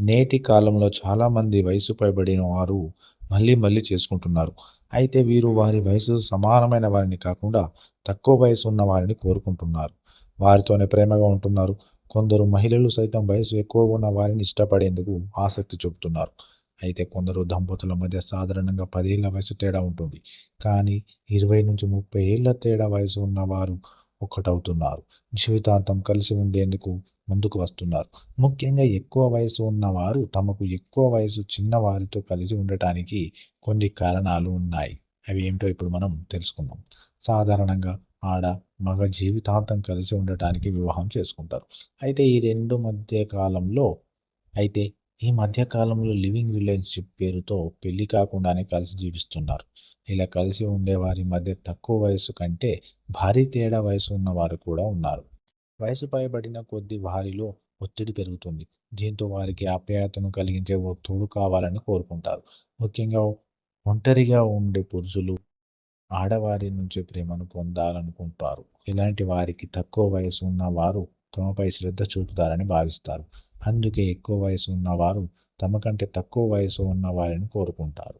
నేటి కాలంలో చాలామంది వయసు పైబడిన వారు మళ్ళీ మళ్ళీ చేసుకుంటున్నారు. అయితే వీరు వారి వయసు సమానమైన వారిని కాకుండా తక్కువ వయసు ఉన్న వారిని కోరుకుంటున్నారు. వారితోనే ప్రేమగా ఉంటున్నారు. కొందరు మహిళలు సైతం వయసు ఎక్కువగా ఉన్న వారిని ఇష్టపడేందుకు ఆసక్తి చూపుతున్నారు. అయితే కొందరు దంపతుల మధ్య సాధారణంగా పదేళ్ళ వయసు తేడా ఉంటుంది. కానీ ఇరవై నుంచి ముప్పై ఏళ్ళ తేడా వయసు ఉన్నవారు ఒకటవుతున్నారు జీవితాంతం కలిసి ఉండేందుకు ముందుకు వస్తున్నారు. ముఖ్యంగా ఎక్కువ వయసు ఉన్నవారు తమకు ఎక్కువ వయసు చిన్న వారితో కలిసి ఉండటానికి కొన్ని కారణాలు ఉన్నాయి. అవి ఏమిటో ఇప్పుడు మనం తెలుసుకుందాం. సాధారణంగా ఆడ, మగ జీవితాంతం కలిసి ఉండటానికి వివాహం చేసుకుంటారు. అయితే ఈ రెండు మధ్య కాలంలో అయితే ఈ మధ్య కాలంలో లివింగ్ రిలేషన్‌షిప్ పేరుతో పెళ్ళి కాకుండానే కలిసి జీవిస్తున్నారు. ఇలా కలిసి ఉండే వారి మధ్య తక్కువ వయసు కంటే భారీ తేడా వయసు ఉన్నవారు కూడా ఉన్నారు. వయసు పైబడిన కొద్ది వారిలో ఒత్తిడి పెరుగుతుంది. దీంతో వారికి ఆప్యాయతను కలిగించే ఓ తోడు కావాలని కోరుకుంటారు. ముఖ్యంగా ఒంటరిగా ఉండే పురుషులు ఆడవారి నుంచి ప్రేమను పొందాలనుకుంటారు. ఇలాంటి వారికి తక్కువ వయసు ఉన్న వారు తమపై శ్రద్ధ చూపుతారని భావిస్తారు. అందుకే ఎక్కువ వయసు ఉన్న వారు తమ కంటే తక్కువ వయసు ఉన్న వారిని కోరుకుంటారు.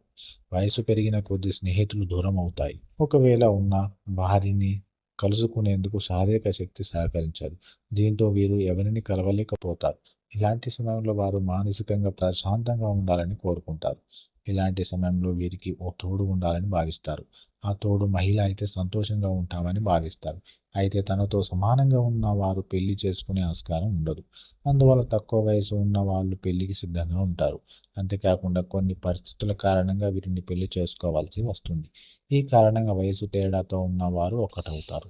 వయసు పెరిగిన కొద్ది స్నేహితులు దూరం అవుతాయి. ఒకవేళ ఉన్న వారిని కలుసుకునేందుకు శారీరక శక్తి సహకరించదు. దీంతో వీరు ఎవరిని కలవలేకపోతారు. ఇలాంటి సమయంలో వారు మానసికంగా ప్రశాంతంగా ఉండాలని కోరుకుంటారు. ఇలాంటి సమయంలో వీరికి ఓ తోడు ఉండాలని భావిస్తారు. ఆ తోడు మహిళ అయితే సంతోషంగా ఉంటామని భావిస్తారు. అయితే తనతో సమానంగా ఉన్న వారు పెళ్ళి చేసుకునే ఆస్కారం ఉండదు. అందువల్ల తక్కువ వయసు ఉన్న వాళ్ళు పెళ్ళికి సిద్ధంగా ఉంటారు. అంతేకాకుండా కొన్ని పరిస్థితుల కారణంగా వీరిని పెళ్ళి చేసుకోవాల్సి వస్తుంది. ఈ కారణంగా వయసు తేడాతో ఉన్నవారు ఒకటవుతారు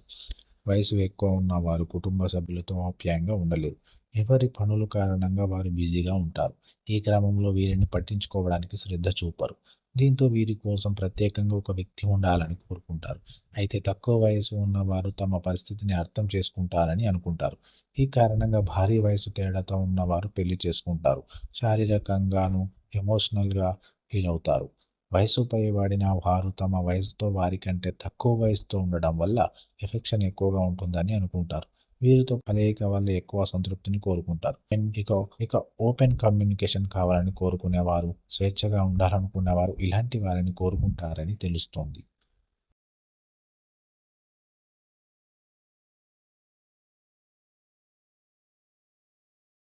వయసు ఎక్కువ ఉన్న వారు కుటుంబ సభ్యులతో ఆప్యాయంగా ఉండలేరు. ఎవరి పనుల కారణంగా వారు బిజీగా ఉంటారు. ఈ క్రమంలో వీరిని పట్టించుకోవడానికి శ్రద్ధ చూపరు. దీంతో వీరి కోసం ప్రత్యేకంగా ఒక వ్యక్తి ఉండాలని కోరుకుంటారు. అయితే తక్కువ వయసు ఉన్న వారు తమ పరిస్థితిని అర్థం చేసుకుంటారని అనుకుంటారు. ఈ కారణంగా భారీ వయసు తేడాతో ఉన్నవారు పెళ్ళి చేసుకుంటారు. శారీరకంగాను ఎమోషనల్‌గా ఫీల్ అవుతారు వయసుపై వాడిన వారు తమ వయసుతో వారి కంటే తక్కువ వయసుతో ఉండడం వల్ల ఎఫెక్షన్ ఎక్కువగా ఉంటుందని అనుకుంటారు. వీరితో కలయిక వల్ల ఎక్కువ సంతృప్తిని కోరుకుంటారు. ఇక ఇక ఓపెన్ కమ్యూనికేషన్ కావాలని కోరుకునేవారు, స్వేచ్ఛగా ఉండాలనుకునేవారు ఇలాంటి వారిని కోరుకుంటారని తెలుస్తోంది.